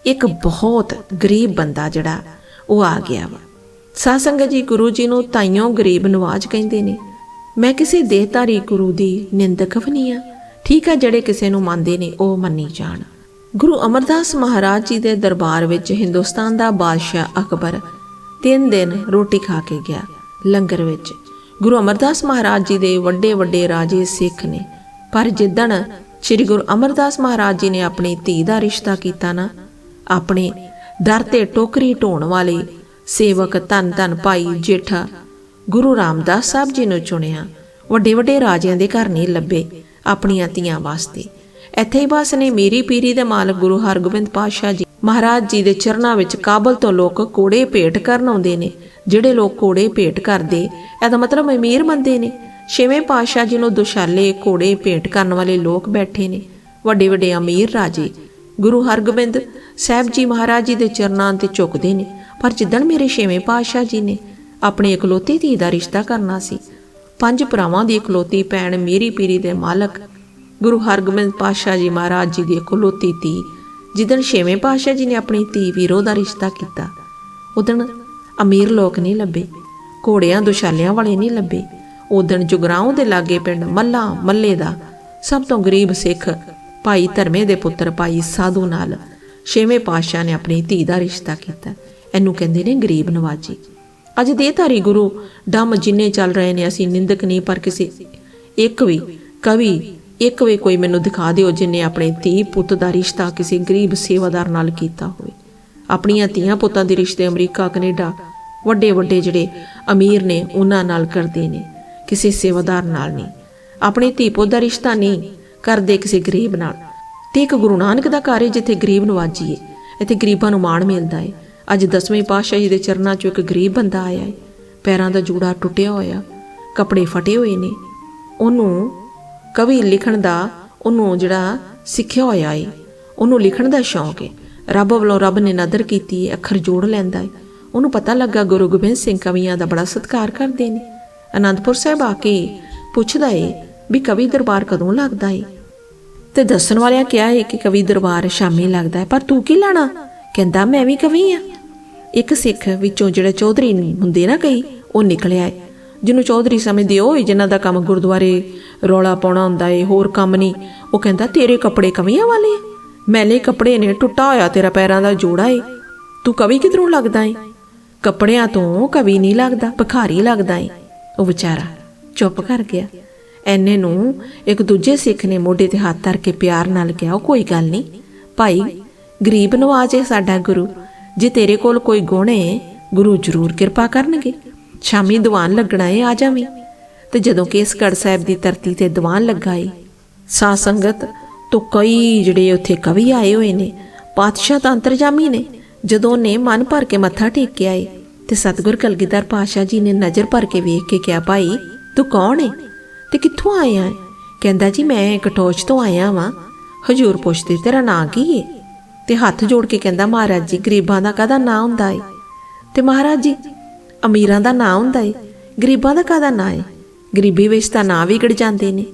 ਇੱਕ ਬਹੁਤ ਗਰੀਬ ਬੰਦਾ ਜਿਹੜਾ, ਉਹ ਆ ਗਿਆ ਵਾ। ਸਾਧ ਸੰਗਤ ਜੀ ਗੁਰੂ ਜੀ ਨੂੰ ਤਾਈਓ ਗਰੀਬ ਨਵਾਜ ਕਹਿੰਦੇ ਨੇ, ਮੈਂ ਕਿਸੇ ਦੇਹਧਾਰੀ ਗੁਰੂ ਦੀ ਨਿੰਦਕ ਵੀ ਨਹੀਂ ਆ। ਠੀਕ ਆ, ਜਿਹੜੇ ਕਿਸੇ ਨੂੰ ਮੰਨਦੇ ਨੇ, ਉਹ ਮੰਨੀ ਜਾਣ। ਗੁਰੂ ਅਮਰਦਾਸ ਮਹਾਰਾਜ ਜੀ ਦੇ ਦਰਬਾਰ ਵਿੱਚ ਹਿੰਦੁਸਤਾਨ ਦਾ ਬਾਦਸ਼ਾਹ ਅਕਬਰ ਤਿੰਨ ਦਿਨ ਰੋਟੀ ਖਾ ਕੇ ਗਿਆ, ਲੰਗਰ ਵਿੱਚ। ਗੁਰੂ ਅਮਰਦਾਸ ਮਹਾਰਾਜ ਜੀ ਦੇ ਵੱਡੇ ਵੱਡੇ ਰਾਜੇ ਸਿੱਖ ਨੇ। ਪਰ ਜਿੱਦਣ ਸ੍ਰੀ ਗੁਰੂ ਅਮਰਦਾਸ ਮਹਾਰਾਜ ਜੀ ਨੇ ਆਪਣੀ ਧੀ ਦਾ ਰਿਸ਼ਤਾ ਕੀਤਾ ਨਾ, ਆਪਣੇ ਦਰ ਤੇ ਟੋਕਰੀ ਢੋਣ ਵਾਲੇ ਸੇਵਕ ਧੰਨ ਧੰਨ ਭਾਈ ਜੇਠਾ ਗੁਰੂ ਰਾਮਦਾਸ ਸਾਹਿਬ ਜੀ ਨੂੰ ਚੁਣਿਆ। ਵੱਡੇ ਵੱਡੇ ਰਾਜਿਆਂ ਦੇ ਘਰ ਨਹੀਂ ਲੱਭੇ ਆਪਣੀਆਂ ਧੀਆਂ ਵਾਸਤੇ। ਇੱਥੇ ਹੀ ਬਸ ਨੇ ਮੇਰੀ ਪੀਰੀ ਦੇ ਮਾਲਕ ਗੁਰੂ ਹਰਗੋਬਿੰਦ ਪਾਤਸ਼ਾਹ ਜੀ ਮਹਾਰਾਜ ਜੀ ਦੇ ਚਰਨਾਂ ਵਿੱਚ ਕਾਬਲ ਤੋਂ ਲੋਕ ਕੋੜੇ ਭੇਟ ਕਰਨ ਆਉਂਦੇ ਨੇ। ਜਿਹੜੇ ਲੋਕ ਕੋੜੇ ਭੇਟ ਕਰਦੇ, ਇਹਦਾ ਮਤਲਬ ਅਮੀਰ ਬੰਦੇ ਨੇ। ਛੇਵੇਂ ਪਾਤਸ਼ਾਹ ਜੀ ਨੂੰ ਦੁਸ਼ਾਲੇ ਘੋੜੇ ਭੇਟ ਕਰਨ ਵਾਲੇ ਲੋਕ ਬੈਠੇ ਨੇ। ਵੱਡੇ ਵੱਡੇ ਅਮੀਰ ਰਾਜੇ, ਗੁਰੂ ਹਰਗੋਬਿੰਦ ਸਾਹਿਬ ਜੀ ਮਹਾਰਾਜ ਜੀ ਦੇ ਚਰਨਾਂ ਤੇ ਝੁਕਦੇ ਨੇ। ਪਰ ਜਿੱਦਣ ਮੇਰੇ ਛੇਵੇਂ ਪਾਤਸ਼ਾਹ ਜੀ ਨੇ ਆਪਣੀ ਇਕਲੌਤੀ ਧੀ ਦਾ ਰਿਸ਼ਤਾ ਕਰਨਾ ਸੀ, ਪੰਜ ਭਰਾਵਾਂ ਦੀ ਇਕਲੌਤੀ ਭੈਣ ਮੇਰੀ ਪੀਰੀ ਦੇ ਮਾਲਕ ਗੁਰੂ ਹਰਗੋਬਿੰਦ ਪਾਤਸ਼ਾਹ ਜੀ ਮਹਾਰਾਜ ਜੀ ਦੀ ਇਕਲੌਤੀ ਧੀ, ਜਿੱਦਣ ਛੇਵੇਂ ਪਾਤਸ਼ਾਹ ਜੀ ਨੇ ਆਪਣੀ ਧੀ ਵੀਰੋ ਦਾ ਰਿਸ਼ਤਾ ਕੀਤਾ, ਉਦਣ ਅਮੀਰ ਲੋਕ ਨਹੀਂ ਲੱਭੇ, ਘੋੜਿਆਂ ਦੁਸ਼ਾਲਿਆਂ ਵਾਲੇ ਨਹੀਂ ਲੱਭੇ ਉਦਣ ਜੁਗਰਾਉਂ ਦੇ ਲਾਗੇ ਪਿੰਡ ਮੱਲਾ ਮੱਲੇ ਦਾ ਸਭ ਤੋਂ ਗਰੀਬ ਸਿੱਖ ਭਾਈ ਧਰਮੇ ਦੇ ਪੁੱਤਰ ਭਾਈ ਸਾਧੂ ਨਾਲ ਛੇਵੇਂ ਪਾਤਸ਼ਾਹ ਨੇ ਆਪਣੀ ਧੀ ਦਾ ਰਿਸ਼ਤਾ ਕੀਤਾ। ਇਹਨੂੰ ਕਹਿੰਦੇ ਨੇ ਗਰੀਬ ਨਵਾਜੀ। ਅੱਜ ਦੇ ਧਾਰੀ ਗੁਰੂ ਡੰਮ ਜਿੰਨੇ ਚੱਲ ਰਹੇ ਨੇ, ਅਸੀਂ ਨਿੰਦਕ ਨਹੀਂ, ਪਰ ਕਿਸੇ ਇੱਕ ਵੀ ਕਵੀ, ਇੱਕ ਵੀ ਕੋਈ ਮੈਨੂੰ ਦਿਖਾ ਦਿਓ ਜਿਨੇ ਆਪਣੇ ਧੀ ਪੁੱਤ ਦਾ ਰਿਸ਼ਤਾ ਕਿਸੇ ਗਰੀਬ ਸੇਵਾਦਾਰ ਨਾਲ ਕੀਤਾ ਹੋਵੇ। ਆਪਣੀਆਂ ਧੀਆਂ ਪੁੱਤਾਂ ਦੇ ਰਿਸ਼ਤੇ ਅਮਰੀਕਾ, ਕੈਨੇਡਾ ਵੱਡੇ ਵੱਡੇ ਜਿਹੜੇ ਅਮੀਰ ਨੇ, ਉਹਨਾਂ ਨਾਲ ਕਰਦੇ ਨੇ। ਕਿਸੇ ਸੇਵਾਦਾਰ ਨਾਲ ਨਹੀਂ। ਆਪਣੀ ਧੀ ਪੁੱਤ ਦਾ ਰਿਸ਼ਤਾ ਨਹੀਂ ਕਰਦੇ ਕਿਸੇ ਗਰੀਬ ਨਾਲ। ਤੇ ਇੱਕ ਗੁਰੂ ਨਾਨਕ ਦਾ ਘਰ ਹੈ ਜਿੱਥੇ ਗਰੀਬ ਨਵਾਜੀਏ ਇੱਥੇ ਗਰੀਬਾਂ ਨੂੰ ਮਾਣ ਮਿਲਦਾ ਹੈ। ਅੱਜ ਦਸਵੇਂ ਪਾਤਸ਼ਾਹ ਜੀ ਦੇ ਚਰਨਾਂ 'ਚੋਂ ਇੱਕ ਗਰੀਬ ਬੰਦਾ ਆਇਆ ਹੈ। ਪੈਰਾਂ ਦਾ ਜੂੜਾ ਟੁੱਟਿਆ ਹੋਇਆ, ਕੱਪੜੇ ਫਟੇ ਹੋਏ ਨੇ। ਉਹਨੂੰ ਕਵੀ ਲਿਖਣ ਦਾ, ਉਹਨੂੰ ਜਿਹੜਾ ਸਿੱਖਿਆ ਹੋਇਆ ਹੈ, ਉਹਨੂੰ ਲਿਖਣ ਦਾ ਸ਼ੌਂਕ ਹੈ। ਰੱਬ ਵੱਲੋਂ ਰੱਬ ਨੇ ਨਦਰ ਕੀਤੀ ਹੈ, ਅੱਖਰ ਜੋੜ ਲੈਂਦਾ ਹੈ। ਉਹਨੂੰ ਪਤਾ ਲੱਗਾ ਗੁਰੂ ਗੋਬਿੰਦ ਸਿੰਘ ਕਵੀਆਂ ਦਾ ਬੜਾ ਸਤਿਕਾਰ ਕਰਦੇ ਨੇ। ਅਨੰਦਪੁਰ ਸਾਹਿਬ ਆ ਕੇ ਪੁੱਛਦਾ ਏ ਵੀ ਕਵੀ ਦਰਬਾਰ ਕਦੋਂ ਲੱਗਦਾ ਏ? ਤੇ ਦੱਸਣ ਵਾਲਿਆਂ ਕਿਹਾ ਏ ਕਿ ਕਵੀ ਦਰਬਾਰ ਸ਼ਾਮੀ ਲੱਗਦਾ ਹੈ ਪਰ ਤੂੰ ਕੀ ਲੈਣਾ? ਕਹਿੰਦਾ, ਮੈਂ ਵੀ ਕਵੀ ਆ। ਇੱਕ ਸਿੱਖ ਵਿੱਚੋਂ ਜਿਹੜੇ ਚੌਧਰੀ ਹੁੰਦੇ ਨਾ ਕਈ, ਉਹ ਨਿਕਲਿਆ ਏ। ਜਿਹਨੂੰ ਚੌਧਰੀ ਸਮਝਦੇ ਹੋਏ ਜਿਨ੍ਹਾਂ ਦਾ ਕੰਮ ਗੁਰਦੁਆਰੇ ਰੌਲਾ ਪਾਉਣਾ ਹੁੰਦਾ ਏ, ਹੋਰ ਕੰਮ ਨਹੀਂ। ਉਹ ਕਹਿੰਦਾ, ਤੇਰੇ ਕੱਪੜੇ ਕਵੀਆਂ ਵਾਲੇ ਆ। ਮੈਲੇ ਕੱਪੜੇ ਨੇ, ਟੁੱਟਾ ਹੋਇਆ ਤੇਰਾ ਪੈਰਾਂ ਦਾ ਜੋੜਾ ਏ। ਤੂੰ ਕਵੀ ਕਿਧਰੋਂ ਲੱਗਦਾ ਏ? ਕੱਪੜਿਆਂ ਤੋਂ ਕਵੀ ਨਹੀਂ ਲੱਗਦਾ, ਭਿਖਾਰੀ ਲੱਗਦਾ ਏ। ਉਹ ਵਿਚਾਰਾ ਚੁੱਪ ਕਰ ਗਿਆ। ਐਨੇ ਨੂੰ ਇੱਕ ਦੂਜੇ ਸਿੱਖ ਨੇ ਮੋਢੇ ਤੇ ਹੱਥ ਧਰ ਕੇ ਪਿਆਰ ਨਾਲ ਕਿਹਾ, "ਉਹ ਕੋਈ ਗੱਲ ਨਹੀਂ। ਭਾਈ, ਗਰੀਬ ਨਵਾਜ ਏ ਸਾਡਾ ਗੁਰੂ। ਜੇ ਤੇਰੇ ਕੋਲ ਕੋਈ ਗੁਣ ਏ, ਗੁਰੂ ਜ਼ਰੂਰ ਕਿਰਪਾ ਕਰਨਗੇ। ਸ਼ਾਮੀ ਦੀਵਾਨ ਲੱਗਣਾ ਏ, ਆ ਜਾਵੀਂ ਤੇ ਜਦੋਂ ਕੇਸਗੜ੍ਹ ਸਾਹਿਬ ਦੀ ਧਰਤੀ ਤੇ ਦੀਵਾਨ ਲੱਗਾ ਏ, ਸਾਧ ਸੰਗਤ ਤੋਂ ਕਈ ਜਿਹੜੇ ਉੱਥੇ ਕਵੀ ਆਏ ਹੋਏ ਨੇ, ਪਾਤਸ਼ਾਹ ਤਾਂ ਅੰਤਰਜਾਮੀ ਨੇ, ਜਦੋਂ ਉਹਨੇ ਮਨ ਭਰ ਕੇ ਮੱਥਾ ਟੇਕਿਆ ਏ। ਤੇ ਸਤਿਗੁਰ ਕਲਗੀਧਰ ਪਾਤਸ਼ਾਹ ਜੀ ਨੇ ਨਜ਼ਰ ਭਰ ਕੇ ਵੇਖ ਕੇ ਕਿਹਾ, ਭਾਈ, ਤੂੰ ਕੌਣ ਏ? ਤੇ ਕਿੱਥੋਂ ਆਇਆ ਹੈ ਕਹਿੰਦਾ, ਜੀ, ਮੈਂ ਕਟੋਚ ਤੋਂ ਆਇਆ ਵਾਂ। ਹਜੂਰ ਪੁੱਛਦੇ, ਤੇਰਾ ਨਾਂ ਕੀ ਏ? ਤੇ ਹੱਥ ਜੋੜ ਕੇ ਕਹਿੰਦਾ, ਮਹਾਰਾਜ ਜੀ, ਗਰੀਬਾਂ ਦਾ ਕਾਹਦਾ ਨਾਂ ਹੁੰਦਾ ਏ? ਤੇ ਮਹਾਰਾਜ ਜੀ, ਅਮੀਰਾਂ ਦਾ ਨਾਂ ਹੁੰਦਾ ਏ? ਗਰੀਬਾਂ ਦਾ ਕਾਹਦਾ ਨਾਂ ਏ? ਗਰੀਬੀ ਵਿੱਚ ਤਾਂ ਨਾਂ ਵਿਗੜ ਜਾਂਦੇ ਨੇ।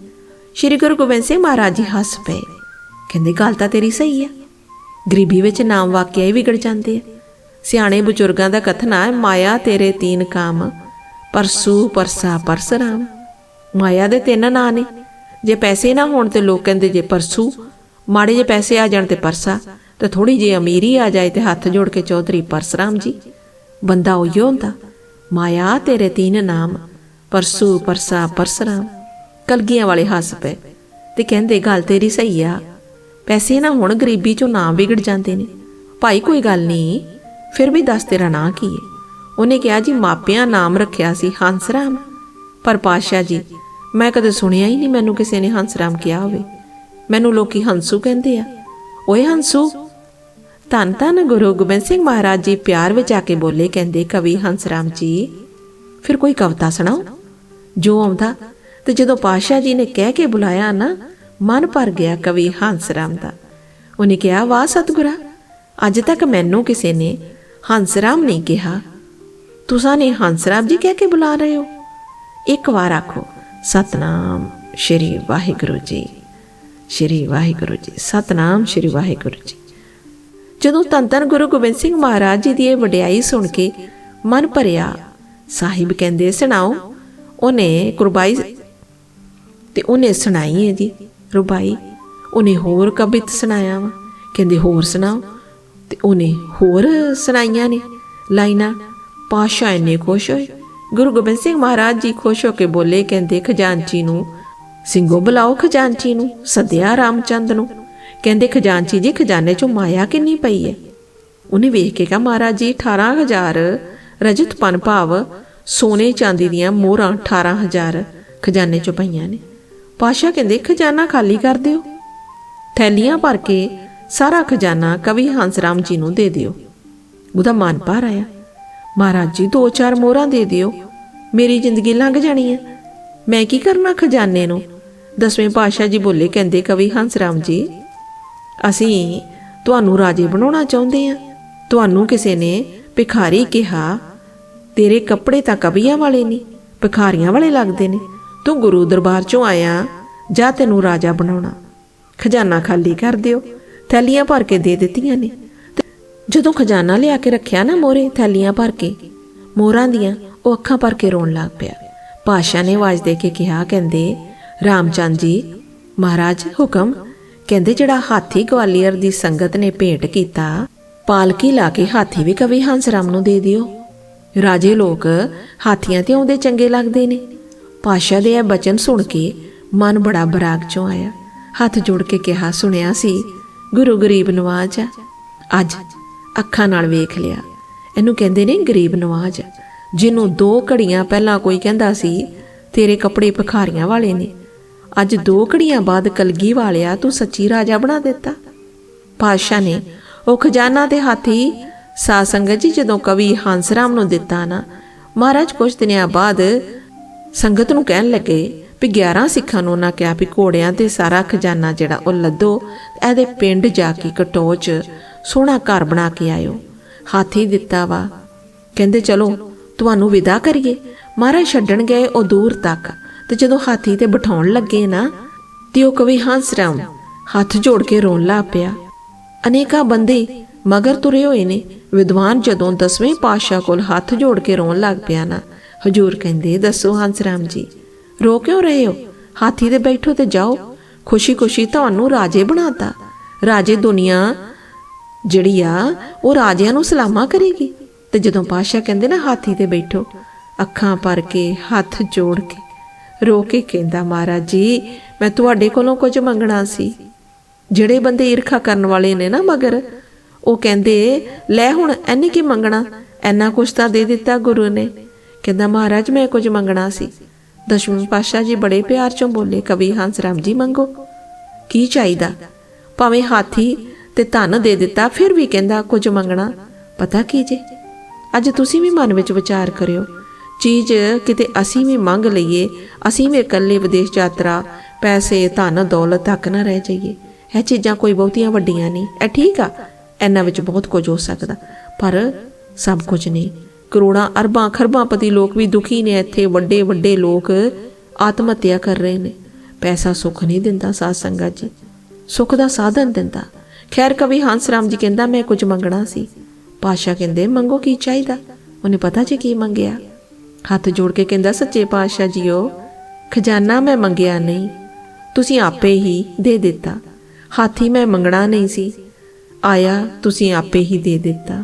ਸ਼੍ਰੀ ਗੁਰੂ ਗੋਬਿੰਦ ਸਿੰਘ ਮਹਾਰਾਜ ਜੀ ਹੱਸ ਪਏ। ਕਹਿੰਦੇ, ਗੱਲ ਤਾਂ ਤੇਰੀ ਸਹੀ ਆ। ਗਰੀਬੀ ਵਿੱਚ ਨਾਮ ਵਾਕਿਆ ਹੀ ਵਿਗੜ ਜਾਂਦੇ ਆ। ਸਿਆਣੇ ਬਜ਼ੁਰਗਾਂ ਦਾ ਕਥਨ ਹੈ ਮਾਇਆ ਤੇਰੇ ਤੀਨ ਕਾਮ ਪਰਸੂ ਪਰਸਾ ਪਰਸਰਾਮ ਮਾਇਆ ਦੇ ਤਿੰਨ ਨਾਂ ਨੇ। ਜੇ ਪੈਸੇ ਨਾ ਹੋਣ ਤੇ ਲੋਕ ਕਹਿੰਦੇ ਜੇ ਪਰਸੂ, ਮਾੜੇ ਜੇ ਪੈਸੇ ਆ ਜਾਣ ਤੇ ਪਰਸਾ, ਤੇ ਥੋੜੀ ਜਿਹੀ ਅਮੀਰੀ ਆ ਜਾਏ ਤੇ ਹੱਥ ਜੋੜ ਕੇ ਚੌਧਰੀ ਪਰਸਰਾਮ ਜੀ। ਬੰਦਾ ਉਹੀਓ ਹੁੰਦਾ। ਮਾਇਆ ਤੇਰੇ ਤੀਨ ਨਾਮ ਪਰਸੂ ਪਰਸਾ ਪਰਸਰਾਮ ਕਲਗੀਆਂ ਵਾਲੇ ਹੱਸ ਪਏ ਤੇ ਕਹਿੰਦੇ, ਗੱਲ ਤੇਰੀ ਸਹੀ ਆ। ਪੈਸੇ ਨਾ ਹੁਣ, ਗਰੀਬੀ ਚੋਂ ਨਾਮ ਵਿਗੜ ਜਾਂਦੇ ਨੇ। ਭਾਈ, ਕੋਈ ਗੱਲ ਨਹੀਂ ਫਿਰ ਵੀ ਦੱਸ ਤੇਰਾ ਨਾਂ ਕੀ ਹੈ ਉਹਨੇ ਕਿਹਾ ਜੀ, ਮਾਪਿਆਂ ਨਾਮ ਰੱਖਿਆ ਸੀ ਹੰਸਰਾਮ ਪਰ ਪਾਸ਼ਾ ਜੀ, ਮੈਂ ਕਦੇ ਸੁਣਿਆ ਹੀ ਨਹੀਂ ਮੈਨੂੰ ਕਿਸੇ ਨੇ ਹੰਸਰਾਮ ਕਿਹਾ ਹੋਵੇ। ਮੈਨੂੰ ਲੋਕੀ ਹੰਸੂ ਕਹਿੰਦੇ ਆ। ਓਏ ਹੰਸੂ! ਧੰਨ ਧੰਨ ਗੁਰੂ ਗੋਬਿੰਦ ਸਿੰਘ ਮਹਾਰਾਜ ਜੀ ਪਿਆਰ ਵਿੱਚ ਆ ਕੇ ਬੋਲੇ ਕਹਿੰਦੇ, ਕਵੀ ਹੰਸਰਾਮ ਜੀ, ਫਿਰ ਕੋਈ ਕਵਿਤਾ ਸੁਣਾਓ? ਜੋ ਆਉਂਦਾ ਤੇ ਜਦੋਂ ਪਾਸ਼ਾ ਜੀ ਨੇ ਕਹਿ ਕੇ ਬੁਲਾਇਆ ਨਾ, ਮਨ ਭਰ ਗਿਆ ਕਵੀ ਹੰਸਰਾਮ ਦਾ। ਉਹਨੇ ਕਿਹਾ, ਵਾਹ ਸਤਿਗੁਰਾ, ਅੱਜ ਤੱਕ ਮੈਨੂੰ ਕਿਸੇ ਨੇ ਹੰਸਰਾਮ ਨੇ ਕਿਹਾ, ਤੁਸੀਂ ਨੇ ਹੰਸਰਾਮ ਜੀ ਕਹਿ ਕੇ ਬੁਲਾ ਰਹੇ ਹੋ? ਇੱਕ ਵਾਰ ਆਖੋ, ਸਤਨਾਮ ਸ਼੍ਰੀ ਵਾਹਿਗੁਰੂ ਜੀ, ਸ਼੍ਰੀ ਵਾਹਿਗੁਰੂ ਜੀ, ਸਤਨਾਮ ਸ਼੍ਰੀ ਵਾਹਿਗੁਰੂ ਜੀ। ਜਦੋਂ ਧੰਨ ਧੰਨ ਗੁਰੂ ਗੋਬਿੰਦ ਸਿੰਘ ਮਹਾਰਾਜ ਜੀ ਦੀ ਇਹ ਵਡਿਆਈ ਸੁਣ ਕੇ ਮਨ ਭਰਿਆ, ਸਾਹਿਬ ਕਹਿੰਦੇ, ਸੁਣਾਓ, ਉਹਨੇ ਕੁਰਬਾਈ ਤੇ ਉਹਨੇ ਸੁਣਾਈ ਹੈ ਜੀ, ਰੁਬਾਈ? ਉਹਨੇ ਹੋਰ ਕਵਿਤ ਸੁਣਾਇਆ ਵਾ? ਕਹਿੰਦੇ, ਹੋਰ ਸੁਣਾਓ। ਤੇ ਉਹਨੇ ਹੋਰ ਸੁਣਾਈਆਂ ਨੇ, ਲਾਈਨਾਂ। ਪਾਸ਼ਾ ਇੰਨੇ ਖੁਸ਼ ਹੋਏ। ਗੁਰੂ ਗੋਬਿੰਦ ਸਿੰਘ ਮਹਾਰਾਜ ਜੀ ਖੁਸ਼ ਹੋ ਕੇ ਬੋਲੇ, ਕਹਿੰਦੇ, ਖਜ਼ਾਨਚੀ ਨੂੰ ਸਿੰਘੋ ਬੁਲਾਓ, ਖਜ਼ਾਨਚੀ ਨੂੰ ਸੱਦਿਆ ਰਾਮਚੰਦ ਨੂੰ। ਕਹਿੰਦੇ, ਖਜ਼ਾਨਚੀ ਜੀ, ਖਜ਼ਾਨੇ ਚੋਂ ਮਾਇਆ ਕਿੰਨੀ ਪਈ ਹੈ ਉਹਨੇ ਵੇਖ ਕੇ ਕਿਹਾ, ਮਹਾਰਾਜ ਜੀ 18000 ਰਜਤ ਪਨ ਭਾਵ ਸੋਨੇ ਚਾਂਦੀ ਦੀਆਂ ਮੋਹਰਾਂ 18000 ਖਜ਼ਾਨੇ ਚੋਂ ਪਈਆਂ ਨੇ। ਪਾਸ਼ਾ ਕਹਿੰਦੇ, ਖਜ਼ਾਨਾ ਖਾਲੀ ਕਰ ਦਿਓ। ਥੈਲੀਆਂ ਭਰ ਕੇ ਸਾਰਾ ਖਜ਼ਾਨਾ ਕਵੀ ਹੰਸਰਾਮ ਜੀ ਨੂੰ ਦੇ ਦਿਓ। ਉਹਦਾ ਮਨ ਭਰ ਆਇਆ। ਮਹਾਰਾਜ ਜੀ, ਦੋ ਚਾਰ ਮੋਹਰਾਂ ਦੇ ਦਿਓ। ਮੇਰੀ ਜ਼ਿੰਦਗੀ ਲੰਘ ਜਾਣੀ ਹੈ ਮੈਂ ਕੀ ਕਰਨਾ ਖਜ਼ਾਨੇ ਨੂੰ? ਦਸਵੇਂ ਪਾਤਸ਼ਾਹ ਜੀ ਬੋਲੇ, ਕਹਿੰਦੇ, ਕਵੀ ਹੰਸਰਾਮ ਜੀ, ਅਸੀਂ ਤੁਹਾਨੂੰ ਰਾਜੇ ਬਣਾਉਣਾ ਚਾਹੁੰਦੇ ਆ। ਤੁਹਾਨੂੰ ਕਿਸੇ ਨੇ ਭਿਖਾਰੀ ਕਿਹਾ, ਤੇਰੇ ਕੱਪੜੇ ਤਾਂ ਕਵੀਆਂ ਵਾਲੇ ਨਹੀਂ ਭਿਖਾਰੀਆਂ ਵਾਲੇ ਲੱਗਦੇ ਨੇ। ਤੂੰ ਗੁਰੂ ਦਰਬਾਰ ਚੋਂ ਆਇਆ, ਜਾਂ ਤੈਨੂੰ ਰਾਜਾ ਬਣਾਉਣਾ। ਖਜ਼ਾਨਾ ਖਾਲੀ ਕਰ ਦਿਓ। ਥੈਲੀਆਂ ਭਰ ਕੇ ਦੇ ਦਿੱਤੀਆਂ ਨੇ। ਜਦੋਂ ਖਜ਼ਾਨਾ ਲਿਆ ਕੇ ਰੱਖਿਆ ਨਾ ਮੋਰੇ ਥੈਲੀਆਂ ਭਰ ਕੇ, ਮੋਹਰਾਂ ਦੀਆਂ ਉਹ ਅੱਖਾਂ ਭਰ ਕੇ ਰੋਣ ਲੱਗ ਪਿਆ। ਪਾਸ਼ਾ ਨੇ ਆਵਾਜ਼ ਦੇ ਕੇ ਕਿਹਾ, ਕਹਿੰਦੇ, ਰਾਮਚੰਦ ਜੀ, ਮਹਾਰਾਜ ਹੁਕਮ, ਕਹਿੰਦੇ ਜਿਹੜਾ ਹਾਥੀ ਗਵਾਲੀਅਰ ਦੀ ਸੰਗਤ ਨੇ ਭੇਟ ਕੀਤਾ, ਪਾਲਕੀ ਲਾ ਕੇ ਹਾਥੀ ਵੀ ਕਵੀ ਹੰਸ ਰਾਮ ਨੂੰ ਦੇ ਦਿਓ। ਰਾਜੇ ਲੋਕ ਹਾਥੀਆਂ ਤੇ ਆਉਂਦੇ ਚੰਗੇ ਲੱਗਦੇ ਨੇ। ਪਾਸ਼ਾ ਦੇ ਇਹ ਬਚਨ ਸੁਣ ਕੇ ਮਨ ਬੜਾ ਬਰਾਗ ਚੋਂ ਆਇਆ। ਹੱਥ ਜੋੜ ਕੇ ਕਿਹਾ, ਸੁਣਿਆ ਸੀ ਗੁਰੂ ਗਰੀਬ ਨਵਾਜ ਆ। ਅੱਜ ਅੱਖਾਂ ਨਾਲ ਵੇਖ ਲਿਆ। ਇਹਨੂੰ ਕਹਿੰਦੇ ਨੇ ਗਰੀਬ ਨਵਾਜ। ਜਿਹਨੂੰ ਦੋ ਘੜੀਆਂ ਪਹਿਲਾਂ ਕੋਈ ਕਹਿੰਦਾ ਸੀ, ਤੇਰੇ ਕੱਪੜੇ ਭਖਾਰੀਆਂ ਵਾਲੇ ਨੇ। ਅੱਜ ਦੋ ਘੜੀਆਂ ਬਾਅਦ ਕਲਗੀ ਵਾਲਿਆ ਤੂੰ ਸੱਚੀ ਰਾਜਾ ਬਣਾ ਦਿੱਤਾ। ਪਾਤਸ਼ਾਹ ਨੇ ਉਹ ਖਜ਼ਾਨਾ ਤੇ ਹਾਥੀ ਸਾ ਸੰਗਤ ਜੀ ਜਦੋਂ ਕਵੀ ਹੰਸਰਾਮ ਨੂੰ ਦਿੱਤਾ ਨਾ, ਮਹਾਰਾਜ ਕੁਝ ਦਿਨਾਂ ਬਾਅਦ ਸੰਗਤ ਨੂੰ ਕਹਿਣ ਲੱਗੇ ਵੀ 11 ਸਿੱਖਾਂ ਨੂੰ ਉਹਨਾਂ ਕਿਹਾ ਵੀ ਘੋੜਿਆਂ ਤੇ ਸਾਰਾ ਖਜ਼ਾਨਾ ਜਿਹੜਾ ਉਹ ਲੱਦੋ, ਇਹਦੇ ਪਿੰਡ ਜਾ ਕੇ ਕਟੋਚ, ਸੋਹਣਾ ਘਰ ਬਣਾ ਕੇ ਆਇਓ। ਹਾਥੀ ਦਿੱਤਾ ਵਾ। ਕਹਿੰਦੇ, ਚਲੋ, ਤੁਹਾਨੂੰ ਵਿਦਾ ਕਰੀਏ। ਮਹਾਰਾਜ ਛੱਡਣ ਗਏ ਉਹ ਦੂਰ ਤੱਕ। ਤੇ ਜਦੋਂ ਹਾਥੀ ਤੇ ਬਿਠਾਉਣ ਲੱਗੇ ਨਾ, ਤੇ ਉਹ ਕਵੀ ਹੰਸਰਾਮ ਹੱਥ ਜੋੜ ਕੇ ਰੋਣ ਲੱਗ ਪਿਆ। ਅਨੇਕਾਂ ਬੰਦੇ ਮਗਰ ਤੁਰੇ ਹੋਏ ਨੇ। ਵਿਦਵਾਨ ਜਦੋਂ ਦਸਵੇਂ ਪਾਤਸ਼ਾਹ ਕੋਲ ਹੱਥ ਜੋੜ ਕੇ ਰੋਣ ਲੱਗ ਪਿਆ ਨਾ, ਹਜੂਰ ਕਹਿੰਦੇ, ਦੱਸੋ ਹੰਸ ਰਾਮ ਜੀ ਰੋ ਕਿਉਂ ਰਹੇ ਹੋ? ਹਾਥੀ ਤੇ ਬੈਠੋ ਤੇ ਜਾਓ। ਖੁਸ਼ੀ-ਖੁਸ਼ੀ ਤੁਹਾਨੂੰ ਰਾਜੇ ਬਣਾਤਾ। ਰਾਜੇ ਦੁਨੀਆ ਜਿਹੜੀ ਆ, ਉਹ ਰਾਜਿਆਂ ਨੂੰ ਸਲਾਮਾ ਕਰੇਗੀ। ਤੇ ਜਦੋਂ ਪਾਸ਼ਾ ਕਹਿੰਦੇ ਨਾ ਹਾਥੀ ਤੇ ਬੈਠੋ, ਅੱਖਾਂ ਭਰ ਕੇ, ਹੱਥ ਜੋੜ ਕੇ, ਰੋ ਕੇ ਕਹਿੰਦਾ, ਮਹਾਰਾਜ ਜੀ, ਮੈਂ ਤੁਹਾਡੇ ਕੋਲੋਂ ਕੁਝ ਮੰਗਣਾ ਸੀ। ਜਿਹੜੇ ਬੰਦੇ ਈਰਖਾ ਕਰਨ ਵਾਲੇ ਨੇ ਨਾ ਮਗਰ, ਉਹ ਕਹਿੰਦੇ, ਲੈ ਹੁਣ ਐਨੇ ਕੀ ਮੰਗਣਾ? ਐਨਾ ਕੁਛ ਤਾਂ ਦੇ ਦਿੱਤਾ ਗੁਰੂ ਨੇ। ਕਹਿੰਦਾ, ਮਹਾਰਾਜ, ਮੈਂ ਕੁਝ ਮੰਗਣਾ ਸੀ। ਦਸ਼ਮੇਸ਼ ਪਾਸ਼ਾ ਜੀ ਬੜੇ ਪਿਆਰ ਚੋਂ ਬੋਲੇ, ਕਵੀ ਹੰਸ ਰਾਮ ਜੀ ਮੰਗੋ, ਕੀ ਚਾਹੀਦਾ? ਭਾਵੇਂ ਹਾਥੀ ਤੇ ਧਨ ਦੇ ਦਿੱਤਾ, ਫਿਰ ਵੀ ਕਹਿੰਦਾ ਕੁਝ ਮੰਗਣਾ। ਪਤਾ ਕੀ ਜੇ? ਅੱਜ ਤੁਸੀਂ ਵੀ ਮਨ ਵਿੱਚ ਵਿਚਾਰ ਕਰਿਓ, ਚੀਜ਼ ਕਿਤੇ ਅਸੀਂ ਵੀ ਮੰਗ ਲਈਏ, ਅਸੀਂ ਵੀ ਇਕੱਲੇ ਵਿਦੇਸ਼ ਯਾਤਰਾ, ਪੈਸੇ, ਧਨ, ਦੌਲਤ ਤੱਕ ਨਾ ਰਹਿ ਜਾਈਏ। ਇਹ ਚੀਜ਼ਾਂ ਕੋਈ ਬਹੁਤੀਆਂ ਵੱਡੀਆਂ ਨਹੀਂ। ਇਹ ਠੀਕ ਆ, ਇਹਨਾਂ ਵਿੱਚ ਬਹੁਤ ਕੁਝ ਹੋ ਸਕਦਾ, ਪਰ ਸਭ ਕੁਝ ਨਹੀਂ। ਕਰੋੜਾਂ ਅਰਬਾਂ ਖਰਬਾਂ ਪਤੀ ਲੋਕ ਵੀ ਦੁਖੀ ਨੇ। ਇੱਥੇ ਵੱਡੇ ਵੱਡੇ ਲੋਕ ਆਤਮ ਹੱਤਿਆ ਕਰ ਰਹੇ ਨੇ। ਪੈਸਾ ਸੁੱਖ ਨਹੀਂ ਦਿੰਦਾ ਸਾਧ ਸੰਗਤ ਜੀ। ਸੁੱਖ ਦਾ ਸਾਧਨ ਦਿੰਦਾ। ਖੈਰ ਕਵੀ ਹੰਸ ਰਾਮ ਜੀ ਕਹਿੰਦਾ, ਮੈਂ ਕੁਝ ਮੰਗਣਾ ਸੀ। ਪਾਸ਼ਾ ਕਹਿੰਦੇ, ਮੰਗੋ ਕੀ ਚਾਹੀਦਾ? ਉਹਨੇ ਪਤਾ ਜੀ ਕੀ ਮੰਗਿਆ? ਹੱਥ ਜੋੜ ਕੇ ਕਹਿੰਦਾ, ਸੱਚੇ ਪਾਤਸ਼ਾਹ ਜੀਓ, ਖਜ਼ਾਨਾ ਮੈਂ ਮੰਗਿਆ ਨਹੀਂ। ਤੁਸੀਂ ਆਪੇ ਹੀ ਦੇ ਦਿੱਤਾ। ਹਾਥੀ ਮੈਂ ਮੰਗਣਾ ਨਹੀਂ ਸੀ। ਆਇਆ, ਤੁਸੀਂ ਆਪੇ ਹੀ ਦੇ ਦਿੱਤਾ।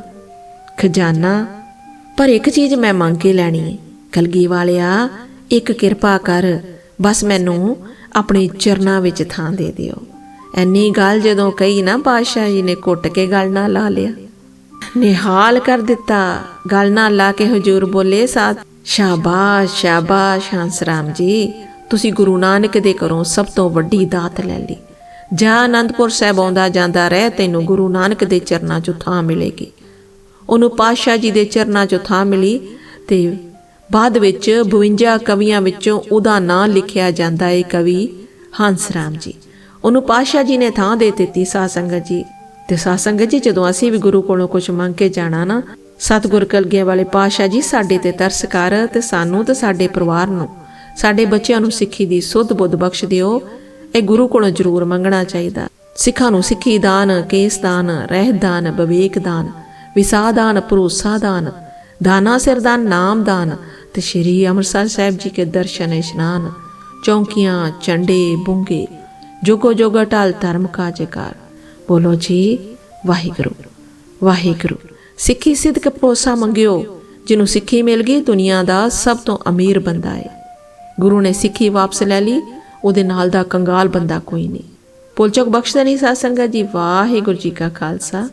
ਖਜ਼ਾਨਾ ਪਰ ਇੱਕ ਚੀਜ਼ ਮੈਂ ਮੰਗ ਕੇ ਲੈਣੀ ਹੈ। ਕਲਗੀ ਵਾਲਿਆ ਇੱਕ ਕਿਰਪਾ ਕਰ, ਬਸ ਮੈਨੂੰ ਆਪਣੇ ਚਰਨਾਂ ਵਿੱਚ ਥਾਂ ਦੇ ਦਿਓ। ਐਨੀ ਗੱਲ ਜਦੋਂ ਕਹੀ ਨਾ ਪਾਤਸ਼ਾਹ ਜੀ ਨੇ ਕੁੱਟ ਕੇ ਗੱਲ ਨਾਲ ਲਾ ਲਿਆ। ਨਿਹਾਲ ਕਰ ਦਿੱਤਾ, ਗੱਲ ਨਾਲ ਲਾ ਕੇ ਹਜੂਰ ਬੋਲੇ ਸਾਥ ਸ਼ਾਬਾਸ਼ ਸ਼ਾਬਾਸ਼, ਹੰਸ ਰਾਮ ਜੀ, ਤੁਸੀਂ ਗੁਰੂ ਨਾਨਕ ਦੇ ਘਰੋਂ ਸਭ ਤੋਂ ਵੱਡੀ ਦਾਤ ਲੈ ਲਈ। ਜਾਂ ਅਨੰਦਪੁਰ ਸਾਹਿਬ ਆਉਂਦਾ ਜਾਂਦਾ ਰਹਿ, ਤੈਨੂੰ ਗੁਰੂ ਨਾਨਕ ਦੇ ਚਰਨਾਂ 'ਚ ਥਾਂ ਮਿਲੇਗੀ। ਉਹਨੂੰ ਪਾਤਸ਼ਾਹ ਜੀ ਦੇ ਚਰਨਾਂ 'ਚ ਥਾਂ ਮਿਲੀ ਤੇ ਬਾਅਦ ਵਿੱਚ 52 ਕਵੀਆਂ ਵਿੱਚੋਂ ਉਹਦਾ ਨਾਂ ਲਿਖਿਆ ਜਾਂਦਾ ਹੈ ਕਵੀ ਹੰਸ ਰਾਮ ਜੀ। ਉਹਨੂੰ ਪਾਤਸ਼ਾਹ ਜੀ ਨੇ ਥਾਂ ਦੇ ਦਿੱਤੀ ਸਾਧ ਸੰਗਤ ਜੀ। ਤੇ ਸਾਧ ਸੰਗਤ ਜੀ, ਜਦੋਂ ਅਸੀਂ ਵੀ ਗੁਰੂ ਕੋਲੋਂ ਕੁਝ ਮੰਗ ਕੇ ਜਾਣਾ ਨਾ, ਸਤਿਗੁਰ ਕਲਗੀਆਂ ਵਾਲੇ ਪਾਤਸ਼ਾਹ ਜੀ ਸਾਡੇ ਤੇ ਤਰਸ ਕਰ ਤੇ ਸਾਨੂੰ ਤੇ ਸਾਡੇ ਪਰਿਵਾਰ ਨੂੰ, ਸਾਡੇ ਬੱਚਿਆਂ ਨੂੰ ਸਿੱਖੀ ਦੀ ਸੁੱਧ ਬੁੱਧ ਬਖਸ਼ ਦਿਓ। ਇਹ ਗੁਰੂ ਕੋਲੋਂ ਜ਼ਰੂਰ ਮੰਗਣਾ ਚਾਹੀਦਾ। ਸਿੱਖਾਂ ਨੂੰ ਸਿੱਖੀ ਦਾਨ, ਕੇਸ ਦਾਨ ਰਹਿ ਦਾਨ, ਵਿਵੇਕ ਦਾਨ। ਵਿਸਾ ਦਾਨ ਭਰੋਸਾ ਦਾਨ ਦਾਨਾ ਸਿਰਦਾਨ ਨਾਮਦਾਨ ਨਾਮ ਤੇ ਸ਼੍ਰੀ ਅੰਮ੍ਰਿਤਸਰ ਸਾਹਿਬ ਜੀ ਕੇ ਦਰਸ਼ਨ ਇਸ਼ਨਾਨ, ਚੌਂਕੀਆਂ, ਚੰਡੇ, ਬੁੰਗੇ, ਜੋਗੋ ਜੋਗਾ ਟਲ ਧਰਮ ਕਾ ਜੇਕਾਰ ਬੋਲੋ ਜੀ, ਵਾਹਿਗੁਰੂ ਵਾਹਿਗੁਰੂ। ਸਿੱਖੀ ਸਿੱਧ ਕੇ ਭਰੋਸਾ ਮੰਗਿਓ, ਜਿਹਨੂੰ ਸਿੱਖੀ ਮਿਲ ਗਈ, ਦੁਨੀਆ ਦਾ ਸਭ ਤੋਂ ਅਮੀਰ ਬੰਦਾ ਹੈ ਗੁਰੂ ਨੇ ਸਿੱਖੀ ਵਾਪਸ ਲੈ ਲਈ, ਉਹਦੇ ਨਾਲ ਦਾ ਕੰਗਾਲ ਬੰਦਾ ਕੋਈ ਨਹੀਂ। ਪੁਲਚਕ ਬਖਸ਼ਦਾ ਨਹੀਂ ਸਾਧ ਸੰਗਤ ਜੀ, ਵਾਹਿਗੁਰੂ ਜੀ ਕਾ ਖਾਲਸਾ।